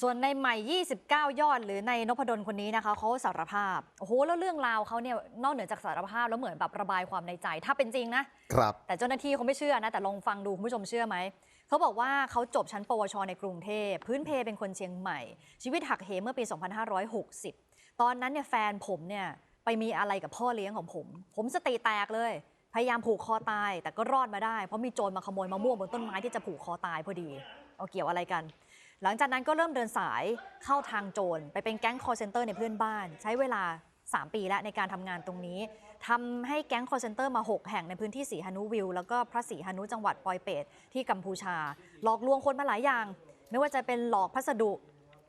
ส่วนในใหม่ 29 ยอด หรือในนพดลคนนี้นะคะเขาสารภาพ โอ้โห แล้วเรื่องราวเขาเนี่ยนอกเหนือจากสารภาพแล้วเหมือนแบบระบายความในใจ ถ้าเป็นจริงนะ ครับ แต่เจ้าหน้าที่เขาไม่เชื่อนะ แต่ลองฟังดูคุณผู้ชมเชื่อไหม เขาบอกว่าเขาจบชั้นปวชในกรุงเทพ พื้นเพเป็นคนเชียงใหม่ ชีวิตหักเหเมื่อปี 2560 ตอนนั้นเนี่ยแฟนผมเนี่ยไปมีอะไรกับพ่อเลี้ยงของผม ผมสติแตกเลย พยายามผูกคอตาย แต่ก็รอดมาได้ เพราะมีโจรมาขโมยมะม่วงบนต้นไม้ที่จะผูกคอตายพอดี เอาเกี่ยวอะไรกัน หลังจากนั้นก็เริ่มเดินสายเข้าทางโจรไปเป็นแก๊งคอร์เซนเตอร์ในเพื่อนบ้าน ใช้เวลา 3 ปีแล้วในการทำงานตรงนี้ทำให้แก๊งคอร์เซนเตอร์มา 6 แห่งในพื้นที่สีหนุวิวแล้วก็พระศรีหนุจังหวัดปอยเปตที่กัมพูชา หลอกลวงคนมาหลายอย่าง ไม่ว่าจะเป็นหลอกพัสดุ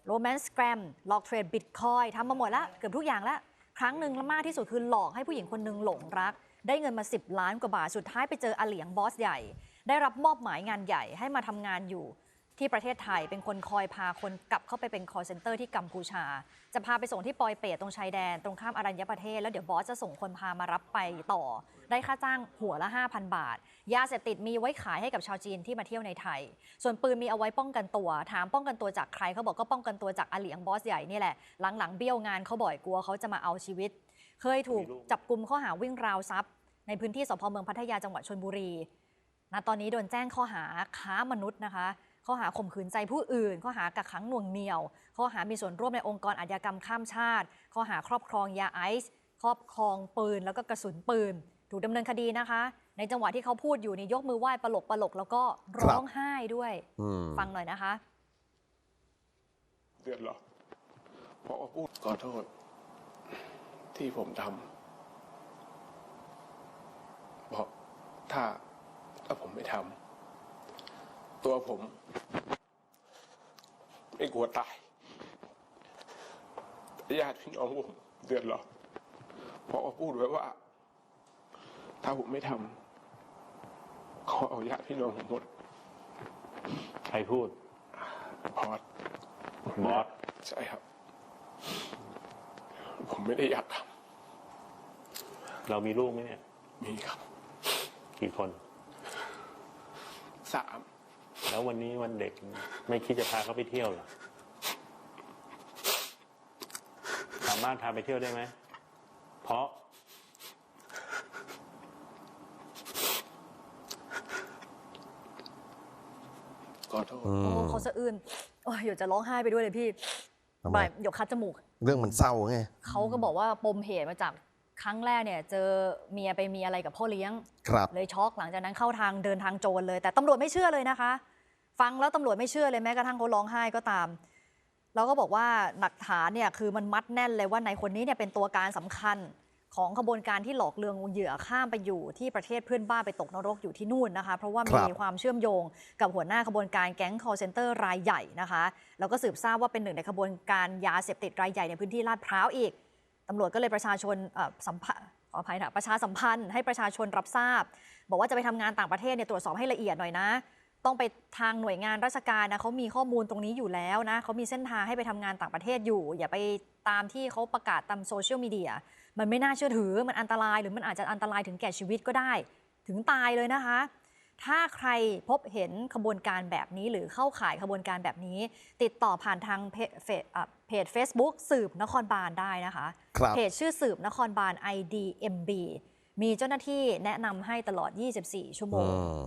โรแมนต์แกรมหลอกเทรดบิตคอยทำมาหมดแล้วเกือบทุกอย่างแล้วครั้งหนึ่งละมากที่สุดคือหลอกให้ผู้หญิงคนหนึ่งหลงรัก ได้เงินมา 10 ล้านกว่าบาทสุดท้ายไปเจออาเหลียงบอสใหญ่ ได้รับมอบหมายงานใหญ่ให้มาทำงานอยู่ ที่ประเทศไทยเป็นคนคอยพาคนกลับเข้าไปเป็น call center ที่กัมพูชา จะพาไปส่งที่ปอยเปตตรงชายแดน ตรงข้ามอรัญญประเทศ แล้วเดี๋ยวบอสจะส่งคนพามารับไปต่อ ได้ค่าจ้างหัวละ 5,000 บาท ยาเสพติดมีไว้ขายให้กับชาวจีนที่มาเที่ยวในไทย ส่วนปืนมีเอาไว้ป้องกันตัว ถามป้องกันตัวจากใครเขาบอกก็ป้องกันตัวจากอาเหลียงบอสใหญ่นี่แหละหลังๆเบี้ยวงานเขาบ่อยกลัวเขาจะมาเอาชีวิต เคยถูกจับกลุ่มข้อหาวิ่งราวทรัพย์ ในพื้นที่สพเมืองพัทยาจังหวัดชนบุรีณตอนนี้โดนแจ้งข้อหาค้ามนุษย์นะคะ ข้อหาข่มขืนใจผู้อื่น ข้อหากักขังหน่วงเหนี่ยว ข้อหามีส่วนร่วมในองค์กรอาชญากรรมข้ามชาติ ข้อหาครอบครองยาไอซ์ครอบครองปืนแล้วก็กระสุนปืน ถูกดำเนินคดีนะคะ ในจังหวะที่เขาพูดอยู่นี่ยกมือไหว้ปลกปลกๆแล้วก็ร้องไห้ด้วยอืมฟังหน่อยนะคะเดือดร้อนเพราะว่าพูดขอโทษ ที่ผมทำเพราะถ้าถ้าผมไม่ทำ ตัวผม ไม่กลัวตายแต่ญาติพี่น้องผมเดือดร้อนเพราะว่าพูดไว้ว่า ถ้าผมไม่ทำขอเอาญาติพี่น้องผมหมดใครพูดพอดบอสใช่ครับ ผมไม่ได้อยากทเรามีลูกไหมเนี่ยำมีครับ กี่คน สาม แล้ววันนี้วันเด็กไม่คิดจะพาเขาไปเที่ยวเหรอ สามารถพาไปเที่ยวได้ไหม เพราะ ขอโทษอืโอ้มเขาสะอื้นโอ้ยเดี๋ยวจะร้องไห้ไปด้วยเลยพี่ทำไมไม่เดี๋ยวคัดจมูก เรื่องมันเศร้าไง เขาก็บอกว่าปมเหตุมาจาก ครั้งแรกเนี่ยเจอเมียไปมีอะไรกับพ่อเลี้ยง ครับ เลยช็อกหลังจากนั้นเข้าทางเดินทางโจรเลย แต่ตำรวจไม่เชื่อเลยนะคะ ฟังแล้วตำรวจไม่เชื่อเลยแม้กระทั่งเขาร้องไห้ก็ตามแล้วก็บอกว่าหลักฐานเนี่ยคือมันมัดแน่นเลยว่านายคนนี้เนี่ยเป็นตัวการสำคัญของขบวนการที่หลอกลวงเหยื่อข้ามไปอยู่ที่ประเทศเพื่อนบ้านไปตกนรกอยู่ที่นู่นนะคะ เพราะว่าครัมีบความเชื่อมโยงกับหัวหน้าขบวนการแก๊ง call center รายใหญ่นะคะ แล้วก็สืบทราบว่าเป็นหนึ่งในขบวนการยาเสพติดรายใหญ่ในพื้นที่ลาดพร้าวอีก ตำรวจก็เลยประชาชนเอ่อสัมภาขออภัยนะประชาสัมพันธ์ให้ประชาชนรับทราบ บอกว่าจะไปทำงานต่างประเทศเนี่ยตรวจสอบให้ละเอียดหน่อยนะ ต้องไปทางหน่วยงานราชการนะเขามีข้อมูลตรงนี้อยู่แล้วนะเขามีเส้นทางให้ไปทำงานต่างประเทศอยู่ อย่าไปตามที่เขาประกาศตามโซเชียลมีเดียมันไม่น่าเชื่อถือมันอันตรายหรือมันอาจจะอันตรายถึงแก่ชีวิตก็ได้ ถึงตายเลยนะคะ ถ้าใครพบเห็นขบวนการแบบนี้ หรือเข้าข่ายขบวนการแบบนี้ ติดต่อผ่านทางเพจเฟซอะเพจ Facebook สืบนครบาลได้นะคะครับเพจชื่อสืบนครบาล IDMB มีเจ้าหน้าที่แนะนำให้ตลอด 24 ชั่วโมอืงม